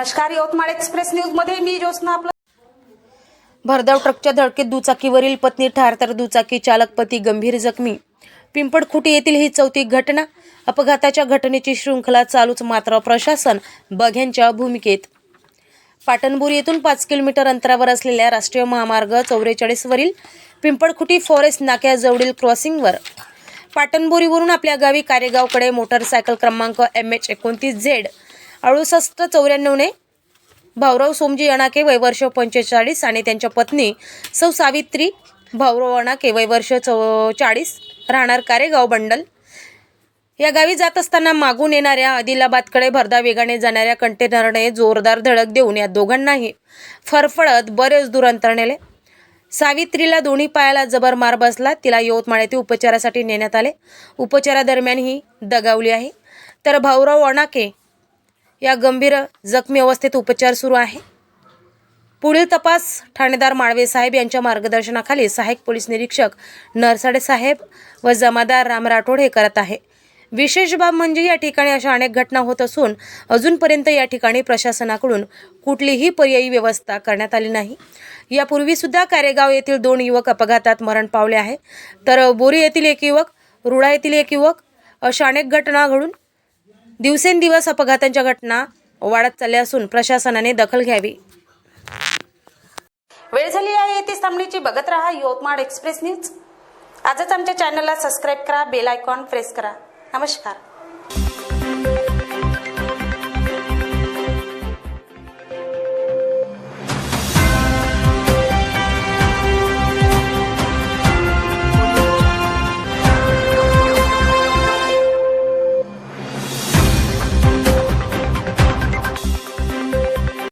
नमस्कार यवतमाळ एक्सप्रेस न्यूजमध्ये मी ज्योत्ना आपलं भरधाव ट्रकच्या धडकेत दुचाकीवरील पत्नी ठार तर दुचाकी चालक पती गंभीर जखमी. पिंपडखुटी येथील ही चौथी घटना. अपघाताच्या घटनेची शृंखला चालूच मात्र प्रशासन बघ्यांच्या भूमिकेत. पाटणबुरी येथून पाच किलोमीटर अंतरावर असलेल्या राष्ट्रीय महामार्ग चौवेचाळीसवरील पिंपळखुटी फॉरेस्ट नाक्याजवळील क्रॉसिंगवर. पाटणबुरीवरून आपल्या गावी कारेगावकडे मोटारसायकल क्रमांक एम एच एकोणतीस झेड अडुसष्ट चौऱ्याण्णवने भाऊराव सोमजी अणाके वय वर्ष पंचेचाळीस आणि त्यांच्या पत्नी सौ सावित्री भाऊराव अणाके वय वर्ष चौ चाळीस राहणार कारेगाव बंडल. या गावी जात असताना मागून येणाऱ्या आदिलाबादकडे भरधा वेगाने जाणाऱ्या कंटेनरने जोरदार धडक देऊन या दोघांनाही फरफडत बरेच दूर अंतर नेले. सावित्रीला दोन्ही पायाला जबर मार बसला. तिला यवतमाळ येथे उपचारासाठी नेण्यात आले. उपचारादरम्यान ही दगावली आहे. तर भाऊराव अणाके या गंभीर जखमी अवस्थेत उपचार सुरू आहे. पुढील तपास ठाणेदार माळवे साहेब यांच्या मार्गदर्शनाखाली सहाय्यक पोलीस निरीक्षक नरसाडे साहेब व जमादार राम राठोड हे करत आहे. विशेष बाब म्हणजे या ठिकाणी अशा अनेक घटना होत असून अजूनपर्यंत या ठिकाणी प्रशासनाकडून कुठलीही पर्यायी व्यवस्था करण्यात आली नाही. यापूर्वी सुद्धा कारेगाव येथील दोन युवक अपघातात मरण पावले आहे. तर बोरी येथील एक युवक रुळा येथील एक युवक अशा अनेक घटना घडून दिवसेंदिवस अपघातांच्या घटना वाढत चालल्या असून प्रशासनाने दखल घ्यावी. वेळ झाली आहे येथे थांबण्याची बघत राहा यवतमाळ एक्सप्रेस न्यूज. आजच आमच्या चॅनलला सबस्क्राईब करा बेल आयकॉन प्रेस करा. नमस्कार.